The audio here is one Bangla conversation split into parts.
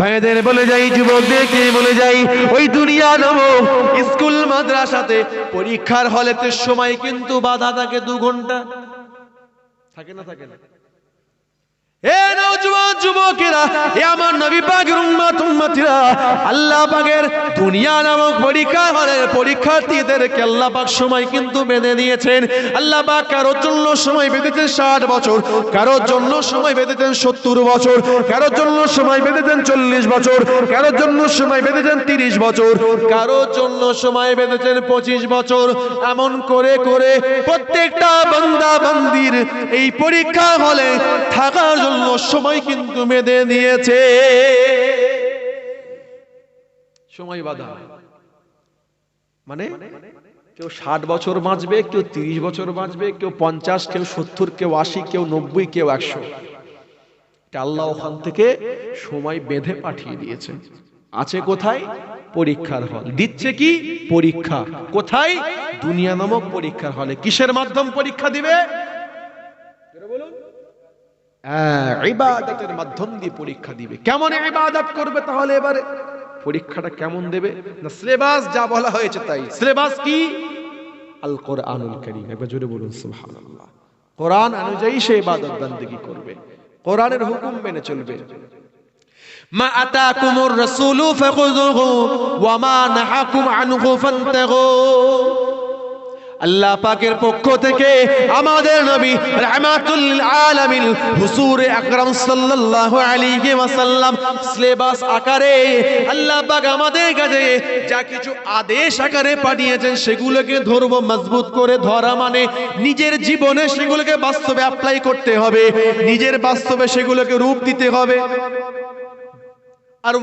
ভাইদের বলে যাই, যুবকদেরকে বলে যাই, ওই দুনিয়া নামক স্কুল, মাদ্রাসাতে, পরীক্ষার হলেতে সময় কিন্তু বাধা থাকে দু ঘণ্টা। থাকে না থাকে না। এ পরীক্ষা জন্য কারোর জন্য সময় বেঁধেছেন সত্তর বছর, কারোর জন্য সময় বেঁধেছেন চল্লিশ বছর, কারোর জন্য সময় বেঁধেছেন তিরিশ বছর, কারোর জন্য সময় বেঁধেছেন পঁচিশ বছর। এমন করে করে প্রত্যেকটা বান্দা বান্দির এই পরীক্ষা হলে থাকার জন্য সময় কিন্তু বেঁধে দিয়েছে সময় বাধা। মানে কেউ ষাট বছর বাঁচবে, কেউ তিরিশ বছর বাঁচবে, কেউ পঞ্চাশ, কেউ সত্তর, কেউ আশি, কেউ নব্বই, কেউ একশো। আল্লাহ ওখান থেকে সময় বেঁধে পাঠিয়ে দিয়েছে। আছে কোথায়? পরীক্ষার হল। দিচ্ছে কি? পরীক্ষা। কোথায়? দুনিয়া নামক পরীক্ষার হলে। কিসের মাধ্যম পরীক্ষা দিবে? ইবাদতের মাধ্যম দিয়ে পরীক্ষা দিবে। কেমন ইবাদত করবে তাহলে এবারে? পরীক্ষাটা কেমন দেবে? না সিলেবাস যা বলা হয়েছে তাই। সিলেবাস কি? আল কোরআনুল কারীম। একবার জোরে বলুন, সুবহানাল্লাহ। কোরআন অনুযায়ী সে ইবাদত বান্দেগী করবে। কোরআনের হুকুম মেনে চলবে। মা আতাকুমুর রাসূলু ফাখুযুহু ওয়া মা নাহাকুম আনহু ফান্তাহু আল্লাহ পাকের পক্ষ থেকে আমাদের নবী রাহমাতুল আলামিন হুজুর আকরাম সাল্লাল্লাহু আলাইহি ওয়াসাল্লাম সিলেবাস আকারে আল্লাহ পাক আমাদের কাছে যা কিছু আদেশ আকারে পাঠিয়েছেন সেগুলোকে ধরব মজবুত করে ধরা মানে নিজের জীবনে সেগুলোকে বাস্তবে অ্যাপ্লাই করতে হবে, নিজের বাস্তবে সেগুলোকে রূপ দিতে হবে। আর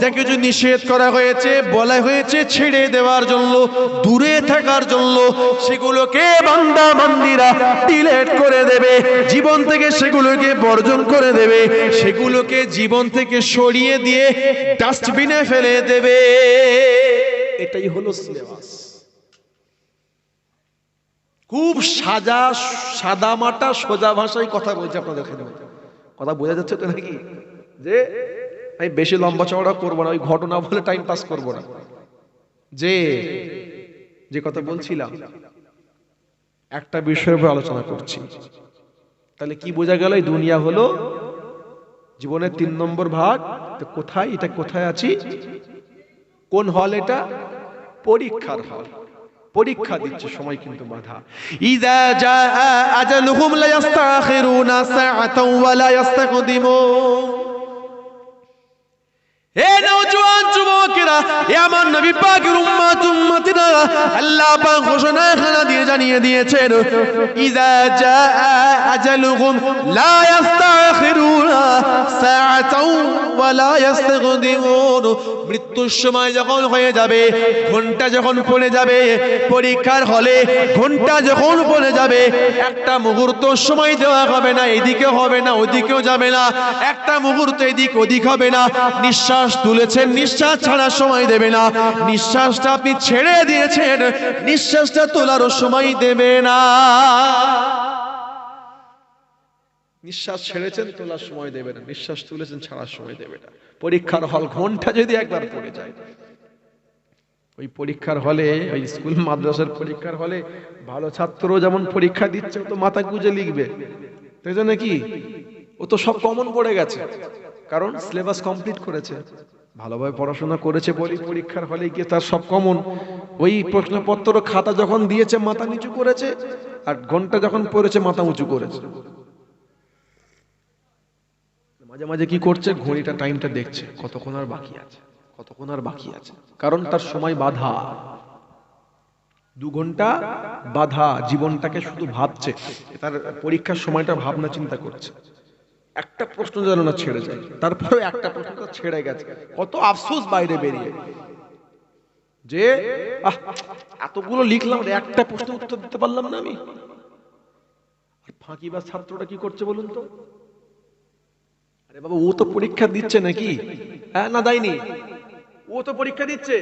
যা কিছু নিষেধ করা হয়েছে, বলা হয়েছে ছেড়ে দেওয়ার জন্য, দূরে থাকার জন্য, সেগুলোকে বান্দা বান্দিরা ডিলেট করে দেবে, জীবন থেকে সেগুলোকে বর্জন করে দেবে, সেগুলোকে জীবন থেকে সরিয়ে দিয়ে ডাস্টবিনে ফেলে দেবে। এটাই হলো সিলেবাস খুব সাজা সাদা মাটা সোজা ভাষায় কথা বলছে আপনাদের কথা বোঝা যাচ্ছে তো নাকি? যে আমি বেশি লম্বা চওড়া করব না, ওই ঘটনা বলে টাইম পাস করব না। যে যে কথা বলছিলাম, একটা বিষয়ের উপর আলোচনা করছি। তাহলে কি বোঝা গেল, এই দুনিয়া হলো জীবনের তিন নম্বর ভাগ। তো কোথায়, এটা কোথায় আছি? কোন হল এটা? পরীক্ষার হল। পরীক্ষা দিচ্ছে সময় কিন্তু বাধা। ইদা জা আজালুহুম লা ইস্তাখিরুনা সাআতাও ওয়া লা ইস্তাকদিমুন মৃত্যুর সময় যখন হয়ে যাবে, ঘণ্টা যখন পড়ে যাবে, পরীক্ষার হলে ঘণ্টা যখন পড়ে যাবে, একটা মুহূর্ত সময় দেওয়া হবে না এদিকে হবে না, ওদিকেও যাবে না, একটা মুহূর্ত এদিক ওদিক হবে না, নিঃশ্বাস তুলেছেন, নিঃশ্বাস ছাড়ার সময় দেবে না। নিঃশ্বাসটা আপনি ছেড়ে দিয়েছেন, নিঃশ্বাসটা তোলারও সময় দেবে না। নিঃশ্বাস ছেড়েছেন, তোলার সময় দেবে না। নিঃশ্বাস তুলেছেন, ছাড়ার সময় দেবে না। পরীক্ষার হল ঘণ্টা যদি একবার পড়ে যায়। ওই পরীক্ষার হলে, ওই স্কুল, মাদ্রাসার পরীক্ষার হলে ভালো ছাত্র যেমন পরীক্ষা দিচ্ছে তো মাথা গুজে লিখবে। তাই জন্য কি? ও তো সব কমন পড়ে গেছে। কারণ সিলেবাস কমপ্লিট করেছে। ভালোভাবে পড়াশোনা করেছে বলি পরীক্ষার হলে গিয়ে তার সব কমন ওই প্রশ্নপত্র খাতা যখন দিয়েছে মাথা নিচু করেছে আর ঘণ্টা যখন পড়েছে মাথা উঁচু করেছে। মাঝে মাঝে কি করছে? ঘড়িটা টাইমটা দেখছে। কতক্ষণ আর বাকি আছে? কতক্ষণ আর বাকি আছে? কারণ তার সময় বাধা। দু ঘণ্টা বাধা জীবনটাকে শুধু ভাবছে। তার পরীক্ষার সময়টা ভাবনা চিন্তা করছে। একটা প্রশ্ন যেন না ছেড়ে যায়। তারপরে একটা প্রশ্ন তো ছেড়ে গেছে। কত আফসোস বাইরে বেরিয়ে। যে এতগুলো লিখলাম একটা প্রশ্ন উত্তর দিতে পারলাম না আমি। আর ফাঁকিবাজ ছাত্রটা কি করছে বলুন তো? আরে বাবা, ও তো পরীক্ষা দিচ্ছে নাকি? হ্যাঁ না, দেয়নি। ও তো পরীক্ষা দিচ্ছে।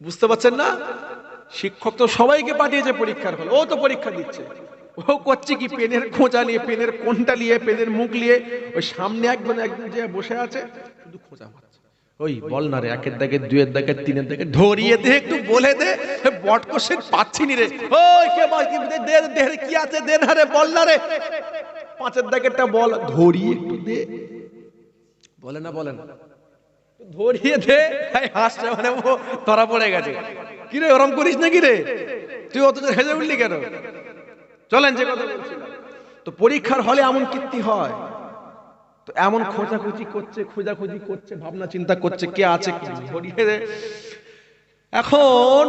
বুঝতে পারছেন না? শিক্ষক তো সবাইকে পাঠিয়েছে পরীক্ষার হলে ও তো পরীক্ষা দিচ্ছে। ও করছে কি? পেনের খোঁজা নিয়ে, পেনের কোনটা নিয়ে, পেনের মুখ নিয়ে, ওই সামনে একজন একজন যে বসে আছে, শুধু খোঁজা মারছে। ওই বল না রে, একের দাগে দুয়ের দাগে, তিনের দাগে, ধরিয়ে দে, একটু বলে দে বট কোশ্চেন পাচ্ছি নি রে। ওই কে বল কি? দে দে কি আছে? দে না রে, বল না রে। পাঁচের দাগেরটা বল, ধরিয়ে একটু দে। বলে না বলে না। ধরিয়ে দে। হাসছে মানে ও ধরা পড়ে গেছে। কি রে, ওরম করিস নাকি রে? তুই অত হেজে উঠলি কেন? চলেন যে কথা তো পরীক্ষার হলে এমন কীর্তি হয়। তো এমন খোঁজাখুঁজি করছে খোঁজাখুঁজি করছে, ভাবনা চিন্তা করছে, কে আছে এখন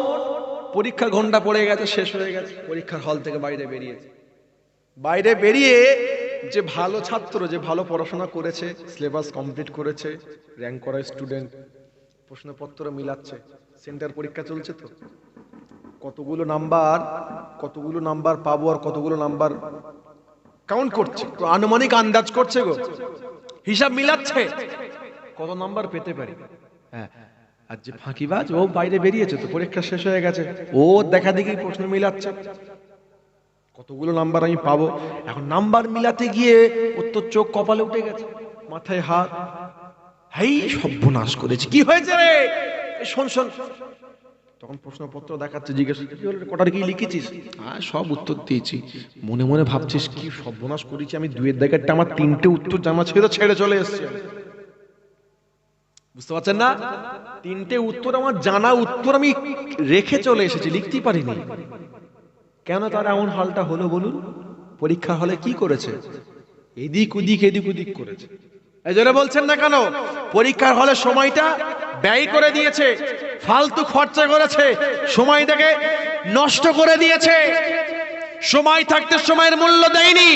পরীক্ষার ঘণ্টা পড়ে গেছে, শেষ হয়ে গেছে, পরীক্ষার হল থেকে বাইরে বেরিয়েছে। বাইরে বেরিয়ে যে ভালো ছাত্র, যে ভালো পড়াশোনা করেছে সিলেবাস কমপ্লিট করেছে র্যাঙ্ক করা স্টুডেন্ট প্রশ্নপত্র মিলাচ্ছে সেন্টার পরীক্ষা চলছে তো? কতগুলো নাম্বার কতগুলো নাম্বার পাবো আর কতগুলো নাম্বার কাউন্ট করছে? আনুমানিক আন্দাজ করছে গো। হিসাব মিলাচ্ছে? কত নাম্বার পেতে পারি? হ্যাঁ। আর যে ফাঁকিবাজ, ও বাইরে বেরিয়েছে তো, পরীক্ষা শেষ হয়ে গেছে। ও দেখা দেখি প্রশ্ন মিলাচ্ছে। কতগুলো নাম্বার আমি পাবো? এখন নাম্বার মিলাতে গিয়ে তো চোখ কপালে উঠে গেছে, মাথায় হাত। হেই, সর্বনাশ করেছে। কি হয়েছে রে? শোন শোন। তখন প্রশ্নপত্র দেখাচ্ছে, জিজ্ঞেস কটার কি লিখেছিস? হ্যাঁ সব উত্তর দিয়েছি। মনে মনে ভাবছিস, কি সর্বনাশ করেছি আমি, দুয়ের দাগেরটা আমার তিনটে উত্তর জামা ছিল ছেড়ে চলে এসছে। বুঝতে পারছেন না? তিনটে উত্তর আমার জানা উত্তর আমি রেখে চলে এসেছি, লিখতেই পারিনি। কেন তার এমন হালটা হলো বলুন? পরীক্ষা হলে কি করেছে? এদিক ওদিক এদিক ওদিক করেছে। এই জন্য বলছেন না কেন? পরীক্ষার হলে সময়টা ব্যয় করে দিয়েছে, ফালতু খরচা করেছে সময়টাকে নষ্ট করে দিয়েছে। সময় থাকতে সময়ের মূল্য দেয়নি,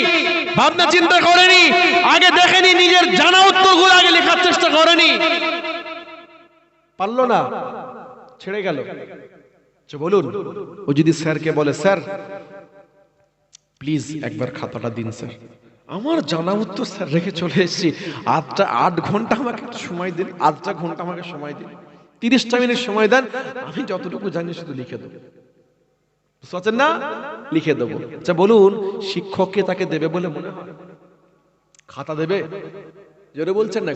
ভাবনা চিন্তা করেনি, আগে দেখেনি, নিজের জানা উত্তরগুলো আগে লেখার চেষ্টা করেনি। পারল না, ছেড়ে গেল। আচ্ছা বলুন, ও যদি স্যারকে বলে, স্যার প্লিজ একবার খাতাটা দিন, স্যার। আমার জানা উত্তর স্যার রেখে চলে এসেছি। আটটা আট ঘণ্টা আমাকে সময় দিন আটটা ঘণ্টা আমাকে সময় দিন। তিরিশটা মিনিট সময় দেন, আমি যতটুকু জানি শুধু লিখে দেবো। বুঝতে না? লিখে দেবো। আচ্ছা বলুন শিক্ষককে তাকে দেবে বলে মনে হয়? খাতা দেবে? জোরে বলছেন না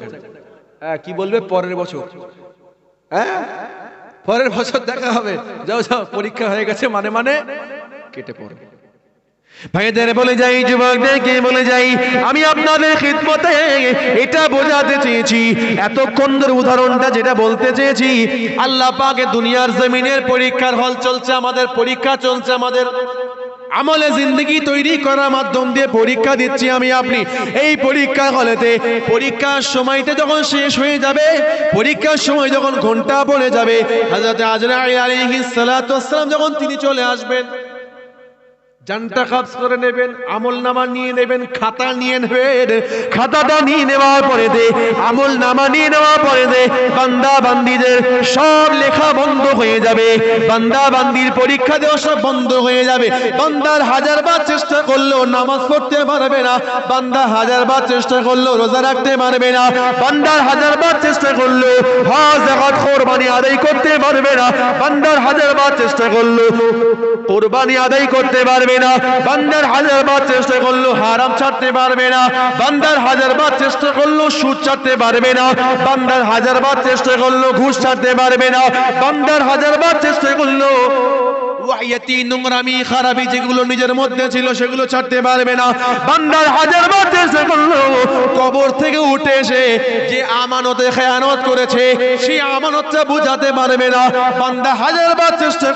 হ্যাঁ কি বলবে? পরের বছর। হ্যাঁ? পরের বছর দেখা হবে। যাও যাও, পরীক্ষা হয়ে গেছে মানে মানে কেটে পড়বে ভাইদের বলে যাই, যুবকদেরকে বলে যাই, আমি আপনাদের খিদমতে এটা বোঝাতে চেয়েছি। এতক্ষণ ধরে উদাহরণটা যেটা বলতে চেয়েছি, আল্লাহ পাকে দুনিয়ার জমিনের পরীক্ষার হল চলছে, আমাদের পরীক্ষা চলছে, আমাদের আমলে জিন্দগি তৈরি করার মাধ্যম দিয়ে পরীক্ষা দিচ্ছি আমি আপনি। এই পরীক্ষা হলেতে পরীক্ষার সময়টা যখন শেষ হয়ে যাবে, পরীক্ষার সময় যখন ঘণ্টা পড়ে যাবে হাজরত আজরাইল আলাইহিস সালাতু ওয়াসসালাম যখন তিনি চলে আসবেন জানটা কাজ করে নেবেন আমল নামা নিয়ে নেবেন, খাতা নিয়ে নেবেন। খাতাটা নিয়ে নেওয়ার পরে দে আমল নামা নিয়ে নেওয়ার পরে দে, বান্দা বান্দিদের সব লেখা বন্ধ হয়ে যাবে। বান্দা বান্দির পরীক্ষা দেওয়া সব বন্ধ হয়ে যাবে। বান্দার হাজার বার চেষ্টা করলেও নামাজ পড়তে পারবে না। বান্দা হাজার বার চেষ্টা করলেও রোজা রাখতে পারবে না। বান্দার হাজার বার চেষ্টা করলেও হজ, জাকাত, কোরবানি আদায় করতে পারবে না। বান্দার হাজার বার চেষ্টা করলেও কোরবানি আদায় করতে পারবে না, বান্দার হাজার বার চেষ্টা করল হারাম ছাড়তে পারবে না, বান্দার হাজার বার চেষ্টা করল সুদ ছাড়তে পারবে না, বান্দার হাজার বার চেষ্টা করল ঘুষ ছাড়তে পারবে না, বান্দার হাজার বার চেষ্টা করল যেগুলো নিজের মধ্যে ছিল সেগুলো ছাড়তে পারবে না। হাজার কবর থেকে উঠে এসে যে খেয়ানত করেছে আমানতটা বুঝাতে পারবে না। বান্দা হাজার বার চেষ্টা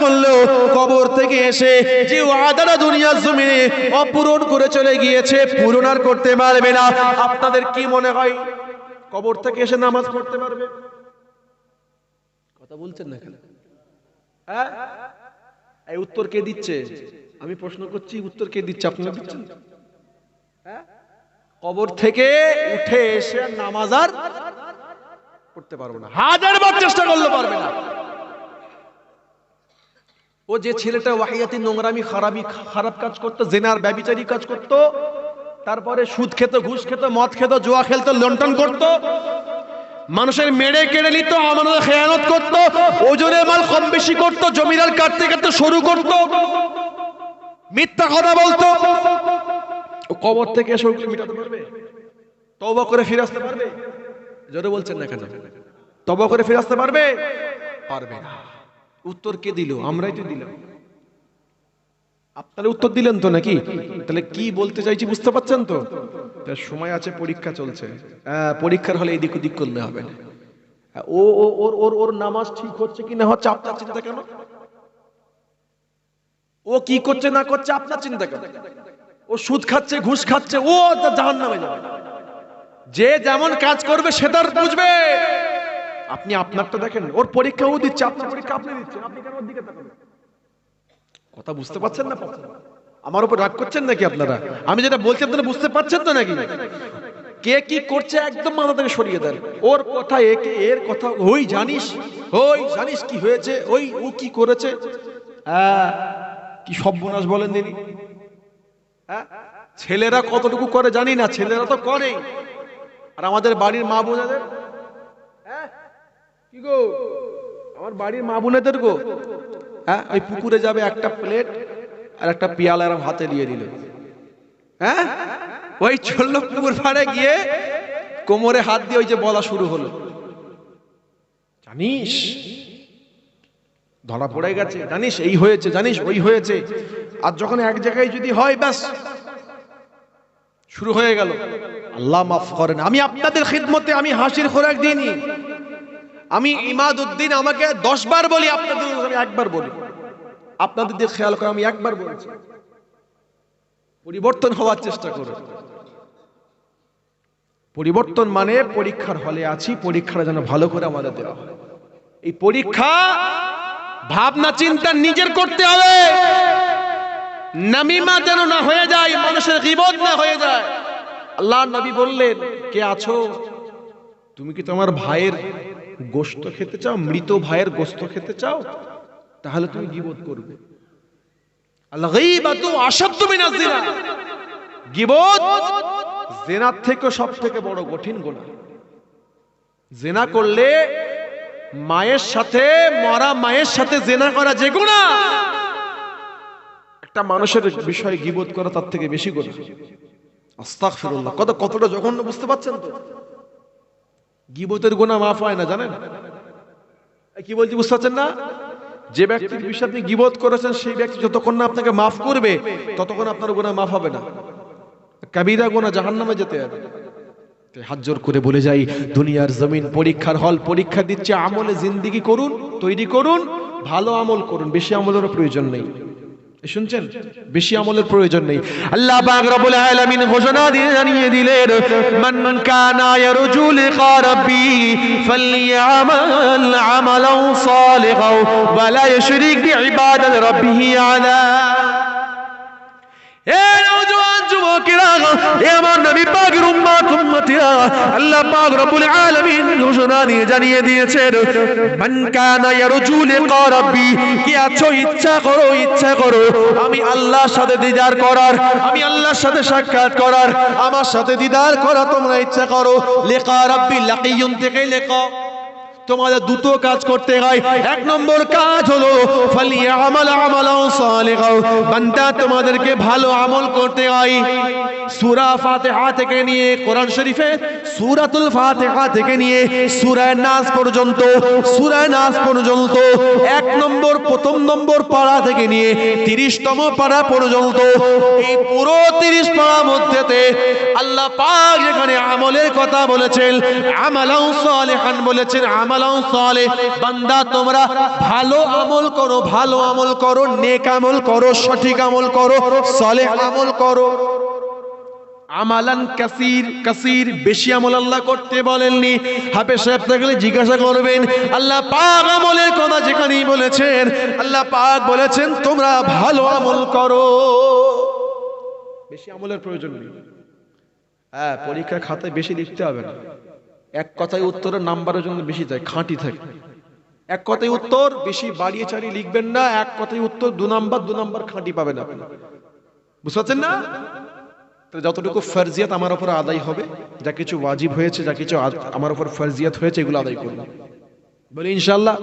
কবর থেকে এসে যে দুনিয়ার জমিনে অপূরণ করে চলে গিয়েছে, পূরণ আর করতে পারবে না। আপনাদের কি মনে হয়? কবর থেকে এসে নামাজ পড়তে পারবে? কথা বলছেন না কেন? হ্যাঁ? এই উত্তর কে দিচ্ছে? আমি প্রশ্ন করছি উত্তর কে দিচ্ছে? আপনারা দিচ্ছেন? হ্যাঁ? কবর থেকে উঠে এসে আর নামাজ আর করতে পারব না। হাজার বার চেষ্টা করলে পারবে না। ও যে ছেলেটা ওয়াহিয়াতি নোংরামি খারাপি খারাপ কাজ করতো জেনার ব্যবিচারী কাজ করতো তারপরে সুদ খেত ঘুষ খেত মদ খেত জোয়া খেলতো লন্টন করতো মানুষের মেরে কেড়ে নিত, আমাদের খেয়ানত করতো ওজনে মাল কম বেশি করতো, জমিদার কাটতে কাটতে শুরু করতো। মিথ্যা কথা বলতো। কবর থেকে তবা করে ফিরে আসতে পারবে? বলছেন না কেন? তবা করে ফিরে আসতে পারবে? পারবে না। উত্তর কে দিল? আমরাই তো দিলাম। আপনারা উত্তর দিলেন তো নাকি? তাহলে কি বলতে চাইছি বুঝতে পারছেন তো? সময় আছে পরীক্ষা চলছে। পরীক্ষার হলে এদিক ওদিক করলে হবে। না ও ও ওর ওর ওর নামাজ ঠিক হচ্ছে কি না হচ্ছে আপনার চিন্তা কেন? ও কি করছে না করছে আপনার চিন্তা কেন? ও সুদ খাচ্ছে ঘুষ খাচ্ছে ও জাহান নামে যাবে যে যেমন কাজ করবে সেটার বুঝবে। আপনি আপনারটা দেখেন ওর পরীক্ষা ও দিচ্ছে আপনার পরীক্ষা আপনি দিচ্ছেন আপনি কেন ওর দিকে তাকাবেন? কথা বুঝতে পারছেন না? আমার উপর রাগ করছেন নাকি আপনারা? আমি যেটা বলছি আপনারা বুঝতে পারছেন তো নাকি? কে কি করছে একদম মাথা থেকে সরিয়ে দেন। ওর কথা একে এর কথা ওই জানিস ওই জানিস কি হয়েছে ওই ও কি করেছে? কি সর্বনাশ বলেন দিনি হ্যাঁ? ছেলেরা কতটুকু করে জানি না ছেলেরা তো করে। আর আমাদের বাড়ির মা বোনেদের? কি গো? আমার বাড়ির মা বোনেদের গো? হ্যাঁ? ওই পুকুরে যাবে একটা প্লেট আর একটা পিয়ালা এরম হাতে দিয়ে দিল হ্যাঁ? ওই চলল পুকুর পাড়ে গিয়ে কোমরে হাত দিয়ে ওই যে বলা শুরু হলো। জানিস? ধরা পড়ে গেছে। জানিস? এই হয়েছে, জানিস? ওই হয়েছে। আর যখন এক জায়গায় যদি হয়, ব্যাস। শুরু হয়ে গেল। আল্লাহ মাফ করেন। আমি আপনাদের খিদমতে আমি হাসির খোরাক দিইনি। আমি ইমাদ উদ্দিন আমাকে দশ বার বলি, আপনাদের আমি একবার বলি। আপনাদের দিয়ে খেয়াল করে আমি একবার বলছি। পরিবর্তন হওয়ার চেষ্টা করুন। পরিবর্তন মানে পরীক্ষার হলে আছি, পরীক্ষাটা যেন ভালো করে আমাদের দেওয়া হয়। এই পরীক্ষা, ভাবনা, চিন্তা নিজের করতে হবে। নামিমা যেন না হয়ে যায়, মানুষের গিবত না হয়ে যায়। আল্লাহ নবী বললেন, কে আছো? তুমি কি তোমার ভাইয়ের গোস্ত খেতে চাও, মৃত ভাইয়ের গোস্ত খেতে চাও, তাহলে তুমি গিবত করবে। গীবাতু জেনার থেকে সব থেকে বড় কঠিন গুনাহ। জেনা করলে মায়ের সাথে, মরা মায়ের সাথে জেনা করা যে গুনাহ। একটা মানুষের বিষয়ে গিবত করা তার থেকে বেশি গুনাহ। আস্তাগফিরুল্লাহ। কত কতটা জঘন্য, বুঝতে পারছেন তো? গিবতের গোনা মাফ হয় না জানেন? কি বলছি বুঝতে পারছেন না? যে ব্যক্তির বিষয়ে আপনি গিবত করেছেন সেই ব্যক্তি যতক্ষণ না আপনাকে মাফ করবে ততক্ষণ আপনার গোনা মাফ হবে না। কাবিরা গুনাহ জাহান্নামে যেতে হবে। তাই হাত জোর করে বলে যাই দুনিয়ার জমিন পরীক্ষার হল পরীক্ষা দিচ্ছে আমলে জিন্দিগি করুন তৈরি করুন ভালো আমল করুন বেশি আমলেরও প্রয়োজন নেই। শুনছেন? বেশি আমলের প্রয়োজন নেই। আল্লাহ পাক রব্বুল আলামিন ঘোষণা দিয়ে জানিয়ে দিলেন মান কানা ইয়ারজু লিকা রাব্বি ফালইয়ামাল আমালান সালিহাও ওয়া লা ইউশরিক বিইবাদাতি রাব্বিহি আলা এ নওজোয়ান যুবকেরা, এ আল্লাহ পাক রব্বুল জানিয়ে দিয়েছেন ইচ্ছা করো ইচ্ছা করো, আমি আল্লাহর সাথে দিদার আমি আল্লাহর সাথে সাক্ষাৎ করার, আমার সাথে দিদার করা তোমরা ইচ্ছা করো। লিকা রাব্বি লাকিয়ুন থেকে লেখা। তোমাদের দুটো কাজ করতে হয়। এক নম্বর কাজ হলো আমাল আমালাও তোমাদেরকে ভালো আমল করতে হয়। সূরা ফাতিহা থেকে নিয়ে কোরআন শরীফে, সূরাতুল ফাতিহা থেকে নিয়ে সূরা নাস পর্যন্ত, সূরা নাস পর্যন্ত, এক নম্বর, প্রথম নম্বর পাড়া থেকে নিয়ে 30 তম পর্যন্ত, এই পুরো 30 পাড়ার মধ্যেতে আল্লাহ আমলের কথা বলেছেন সালিহান বলেছেন আমালাউ সালে বান্দা তোমরা ভালো আমল করো, ভালো আমল করো, নেক আমল করো, সঠিক আমল করো আমল করো। আমালান কাসির কাসির, বেশি আমল আল্লাহ করতে বলেননি। সাহেব থাকলে জিজ্ঞাসা করবেন, আল্লাহ পাক আমলের কথা যেখানেই বলেছেন, আল্লাহ পাক বলেছেন, তোমরা ভালো আমল করো। বেশি আমলের প্রয়োজন নেই। হ্যাঁ পরীক্ষার খাতায় বেশি লিখতে হবে না। এক কথায় উত্তরের নাম্বারের জন্য বেশি যায়, খাঁটি থাকে। এক কথায় উত্তর বেশি বাড়িয়ে চাড়িয়ে লিখবেন না, এক কথায় উত্তর দু নাম্বার দু নাম্বার খাঁটি পাবেন আপনি। বুঝতে পারছেন না? যতটুকু ফরজিয়াত আমার উপর আদায় হবে, যা কিছু ওয়াজিব হয়েছে, যা কিছু আমার উপর ফরজিয়াত হয়েছে, এগুলো আদায় করব বলি ইনশাল্লাহ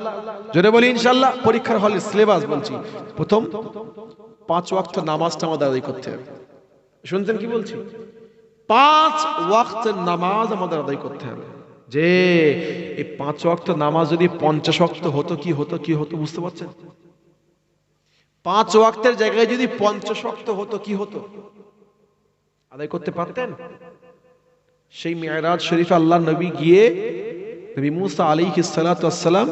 জোরে বলি ইনশাল্লাহ পরীক্ষার হলে সিলেবাস বলছি। প্রথম, পাঁচ ওয়াক্ত নামাজটা আমাদের আদায় করতে হবে। শুনছেন কি বলছি? পাঁচ ওয়াক্তের নামাজ আমাদের আদায় করতে হবে। যে এই পাঁচ ওয়াক্ত নামাজ যদি পঞ্চাশ ওয়াক্ত হতো, কি হতো কি হতো, বুঝতে পারছেন? পাঁচ ওয়াক্তের জায়গায় যদি পঞ্চাশ ওয়াক্ত হতো, কি হতো? আদায় করতে পারতেন? সেই মেয়রাজ শরীফ আল্লাহ নবী গিয়ে নবী মুসা আলী সালাম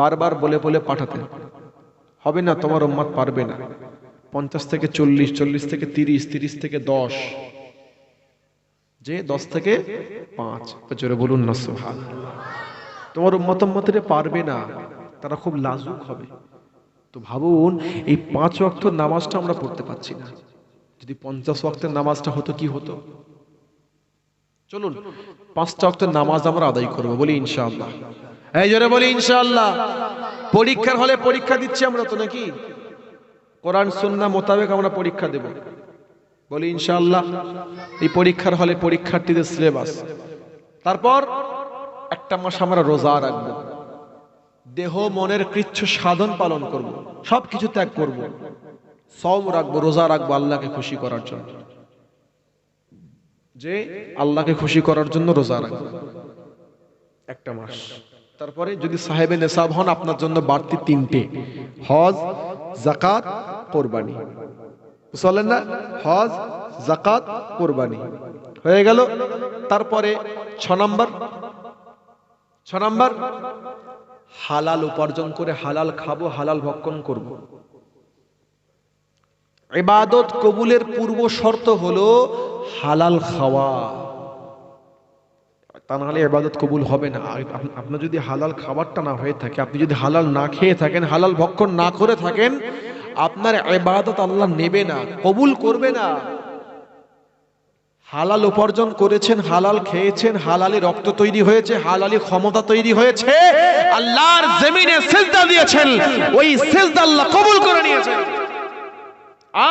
বারবার বলে বলে পাঠাতেন, হবে না, তোমার উম্মাদ পারবে না। পঞ্চাশ থেকে চল্লিশ চল্লিশ থেকে তিরিশ তিরিশ থেকে দশ যে দশ থেকে পাঁচ। জোরে বলুন না সোহান তোমার উম্মত পারবে না, তারা খুব লাজুক হবে। তো ভাবুন, এই পাঁচ ওয়াক্ত নামাজটা আমরা পড়তে পারছি না। যদি পঞ্চাশ ওয়াক্তের নামাজটা হতো, কি হতো? চলুন, পাঁচটা ওয়াক্তের নামাজ আমরা আদায় করব, বলি ইনশাআল্লাহ। এই জোরে বলি ইনশাআল্লাহ। পরীক্ষার হলে পরীক্ষা দিচ্ছি আমরা তো নাকি? কোরআন সুন্না মোতাবেক আমরা পরীক্ষা দেব। বলি, ইনশাআল্লাহ, এই পরীক্ষার হলে পরীক্ষার্থীদের সিলেবাস। তারপর একটা মাস আমরা রোজা রাখব। দেহ, মনের কৃচ্ছ সাধন পালন করব। সব কিছু ত্যাগ করব। সম রাখব, রোজা রাখব আল্লাহকে খুশি করার জন্য। যে আল্লাহকে খুশি করার জন্য রোজা রাখব। একটা মাস। তারপরে যদি সাহেবে নেশাব হন, আপনার জন্য বাড়তি তিনটে। হজ, জাকাত, কোরবানি। না? হজ জাকাত কোরবানি। হয়ে গেল। তারপরে ছ নম্বর। ছ নম্বর, হালাল উপার্জন করে হালাল খাব, হালাল ভক্ষণ করব। ইবাদত কবুলের পূর্ব শর্ত হলো হালাল খাওয়া। তা নাহলে এবাদত কবুল হবে না। আপনার যদি হালাল খাবারটা না হয়ে থাকে, আপনি যদি হালাল না খেয়ে থাকেন, হালাল ভক্ষণ না করে থাকেন আপনার ইবাদত আল্লাহ নেবে না, কবুল করবে না। হালাল উপার্জন করেছেন, হালাল খেয়েছেন, হালালি রক্ত তৈরি হয়েছে, হালালি ক্ষমতা তৈরি হয়েছে। আল্লাহর জমিনে সেজদা দিয়েছেন, ওই সেজদা আল্লাহ কবুল করে নিয়েছেন।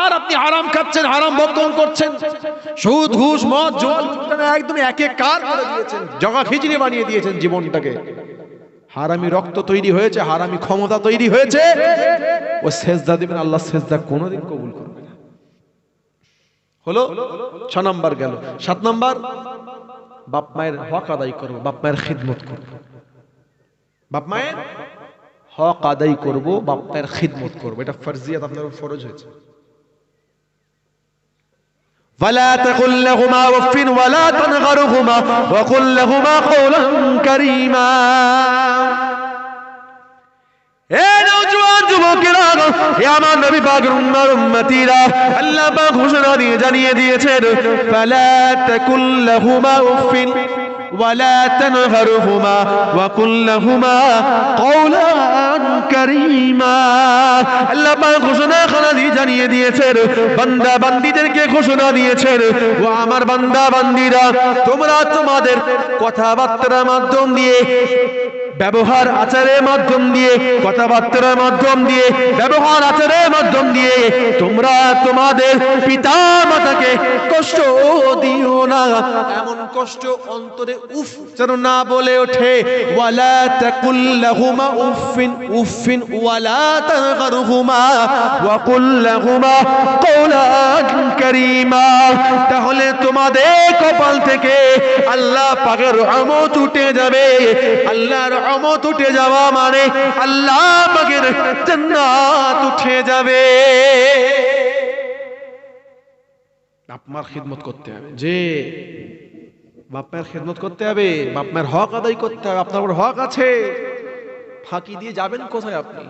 আর আপনি হারাম খাচ্ছেন, হারাম ভক্ষণ করছেন। সুদ, ঘুষ, মদ জোয়াল একদম এক এক কার করে দিয়েছেন। জগা খিচড়ি বানিয়ে দিয়েছেন জীবনটাকে। হারামি রক্ত তৈরি হয়েছে, হারামি ক্ষমতা তৈরি হয়েছে। ও সেজদা দিবেন, আল্লাহ সেজদা কোনোদিন কবুল করবে হলো, ছ নম্বর গেল। সাত নম্বর, বাপ মায়ের হক আদায় করব, বাপ মায়ের খিদমত করব। বাপ মায়ের হক আদায় করব, বাপ মায়ের খিদমত করব। এটা ফরজিয়াত আপনার ফরজ হয়েছে। فلا تقل لهما اف ولا تنغرهما وقل لهما قولا كريما এ নওজোয়ান যুবকেরা এ আমার নবী পাকের উম্মার উম্মতিরা আল্লাহ পাক ঘোষণা দিয়ে জানিয়ে দিয়েছেন ফালা তাকুল লাহুমা উফিন ولا تنهرهما وقل لهما قولا كريما আল্লাহ পাক ঘোষণা খানা দিয়ে জানিয়ে দিয়েছেন বান্দা বান্দীদেরকে ঘোষণা দিয়েছেন ও আমার বান্দা বান্দীরা তোমরা তোমাদের কথাবার্তার মাধ্যম দিয়ে ব্যবহার আচারের মাধ্যম দিয়ে কথাবার্তার মাধ্যম দিয়ে ব্যবহার আচারের মাধ্যম দিয়ে তোমরা তোমাদের পিতা মাতাকে কষ্ট দিও না। এমন কষ্ট অন্তরে উফ যেন না বলে ওঠে। ওয়ালা তাকুল্লাহুমা উফিন উফিন ওয়ালা তাগরহুমা। ওয়া কুল্লাহুমা কওলান কারীমা। তাহলে তোমাদের কপাল থেকে আল্লাহ পাকের রহমত উঠে যাবে। আল্লাহর রহমত উঠে যাওয়া মানে আল্লাহ পাকের জান্নাত উঠে যাবে। আপনার খিদমত করতে হবে। যে বাপ মায়ের খেদমত করতে হবে বাপ মায়ের হক আদায় করতে হবে, আপনার উপর হক আছে। ফাঁকি দিয়ে যাবেন কোথায় আপনি?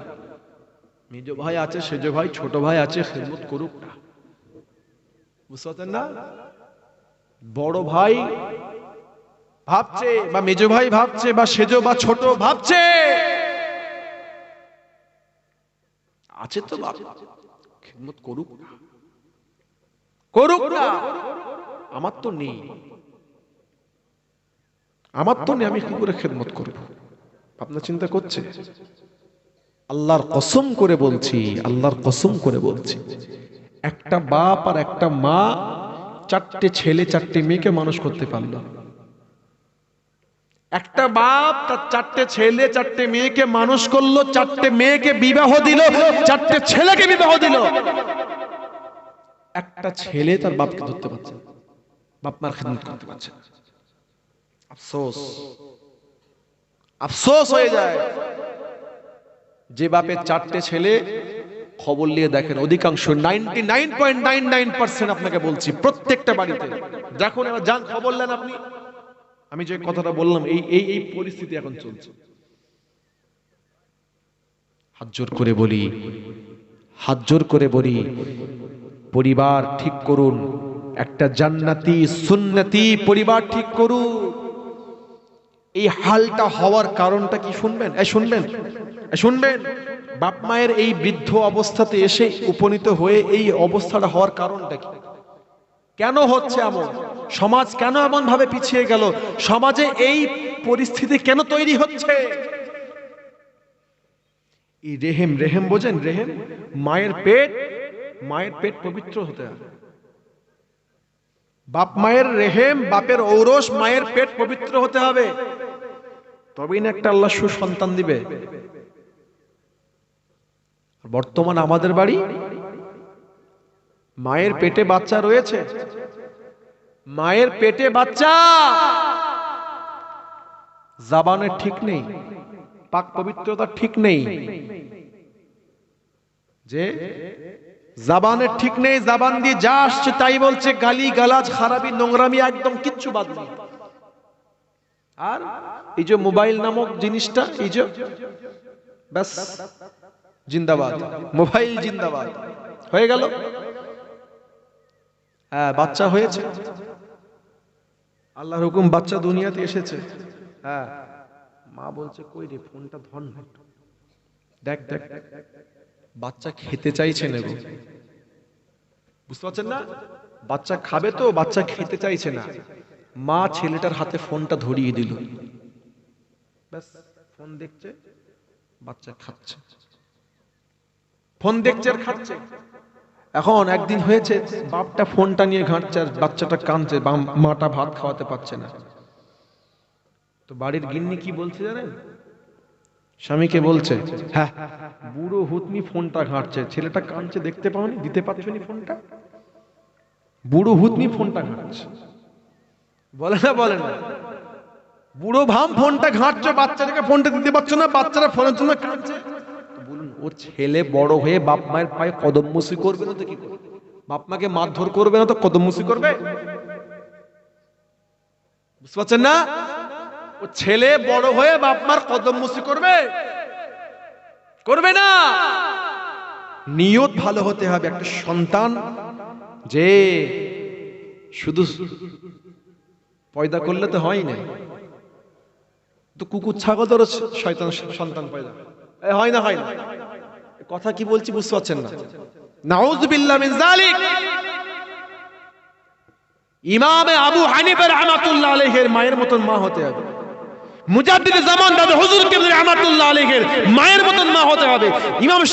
মেজ ভাই আছে, সেজ ভাই, ছোট ভাই আছে, খেদমত করুক না। বুঝতে না? বড় ভাই ভাবছে বা মেজ ভাই ভাবছে বা সেজ বা ছোট ভাবছে। আছে তো খেদমত করুক করুক আমার তো নেই। আমার তো নেই, আমি কি করে খেদমত করব? আপনার চিন্তা করছে। আল্লাহর কসম করে বলছি, আল্লাহর কসম করে বলছি, একটা বাপ আর একটা মা চারটে ছেলে, চারটে মেয়েকে মানুষ করতে পারল একটা বাপ, তার চারটে ছেলে, চারটে মেয়েকে মানুষ করল, চারটে মেয়েকে বিবাহ দিল, চারটে ছেলেকে বিবাহ দিল। একটা ছেলে তার বাপকে ধরতে পারছে। বাপ মার খেদমত করতে পারছে আফসোস। আফসোস হয়ে যায়। যে বাপের চারটে ছেলে খবর নিয়ে দেখেন, অধিকাংশ ninety nine point nine nine percent আপনাকে বলছি, প্রত্যেকটা বাড়িতে। দেখুন যান, খবর নেন আপনি। আমি যে কথাটা বললাম এই এই এই পরিস্থিতি এখন চলছে। হাত জোর করে বলি হাত জোর করে বলি পরিবার ঠিক করুন একটা জান্নাতি সুন্নতি পরিবার ঠিক করুন। এই হালটা হওয়ার কারণটা কি শুনবেন? এই শুনবেন শুনবেন। বাপ মায়ের এই বৃদ্ধ অবস্থাতে এসে উপনীত হয়ে এই অবস্থাটা হওয়ার কারণটা কি? কেন হচ্ছে এমন? সমাজ কেন এমন ভাবে পিছিয়ে গেল? সমাজে এই পরিস্থিতি কেন তৈরি হচ্ছে? এই রেহেম রেহেম বোঝেন? রেহেম, মায়ের পেট মায়ের পেট পবিত্র হতে হবে। বাপ মায়ের রেহেম, বাপের ঔরস মায়ের পেট পবিত্র হতে হবে। তবেই না একটা আল্লাহ সুসন্তান দিবে। বর্তমান আমাদের বাড়ি মায়ের পেটে বাচ্চা রয়েছে? মায়ের পেটে বাচ্চা! জাবানের ঠিক নেই, পাক পবিত্রতা ঠিক নেই। যে জাবানের ঠিক নেই, জাবান দিয়ে যা আসছে তাই বলছে, গালি গালাজ, খারাপি, নোংরামি, একদম কিচ্ছু বাদ নেই। আর এই যে মোবাইল নামক জিনিসটা, এই যে জিন্দাবাদ। মোবাইল জিন্দাবাদ। হয়ে গেল? হ্যাঁ বাচ্চা হয়েছে। আল্লাহর হুকুম বাচ্চা দুনিয়াতে এসেছে। হ্যাঁ। মা বলছে কই রে ফোনটা ধর না। দেখ দেখ। বাচ্চা খেতে চাইছে না গো। বুঝতে পারছেন না? বাচ্চা খাবে তো বাচ্চা খেতে চাইছে না। মা ছেলেটার হাতে ফোনটা ধরিয়ে দিল। ব্যাস ফোন দেখছে বাচ্চা খাচ্ছে। ফোন দেখছে আর খাচ্ছে। এখন একদিন হয়েছে, বাপটা ফোনটা নিয়ে ঘাঁটছে আর বাচ্চাটা কাঁদছে মাটা ভাত খাওয়াতে পারছে না। তো বাড়ির গিন্নি কি বলছে জানেন? স্বামীকে বলছে হ্যাঁ বুড়ো হুতনি ফোনটা ঘাঁটছে, ছেলেটা কাঁদছে, দেখতে পাওনি, দিতে পারছ নি ফোনটা? বুড়ো হুতনি ফোনটা ঘাঁটছে। বলে না বলে না। বুড়ো ভাম ফোনটা ঘাঁটছো, বাচ্চাটাকে ফোনটা দিতে পারছ না বাচ্চারা ফোনের জন্য কাঁদছে। ওর ছেলে বড় হয়ে বাপ মায়ের পায়ে কদম মুসি করবে না তো কি করবে বাপ মাকে মারধর করবে না তো কদম মুসি করবে? বুঝতে পারছেন না? ও ছেলে বড় হয়ে বাপ মার কদম মুসি করবে? করবে না! নিয়ত ভালো হতে হবে। একটা সন্তান যে শুধু পয়দা করলে তো হয় না। তো কুকুর ছাগলেরও শয়তান, সন্তান পয়দা। হয় না হয় না। কথা কি বলছি বুঝতে পারছেন না? মায়ের মতন মা হতে হবে। জামান মায়ের মতন মা হতে হবে। ইমাম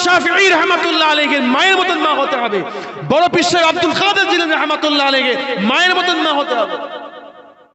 মায়ের মতন মা হতে হবে। বড় পীর আব্দুল কাদের জিলানী রাহমাতুল্লাহ আলাইহির মায়ের মতন মা হতে হবে।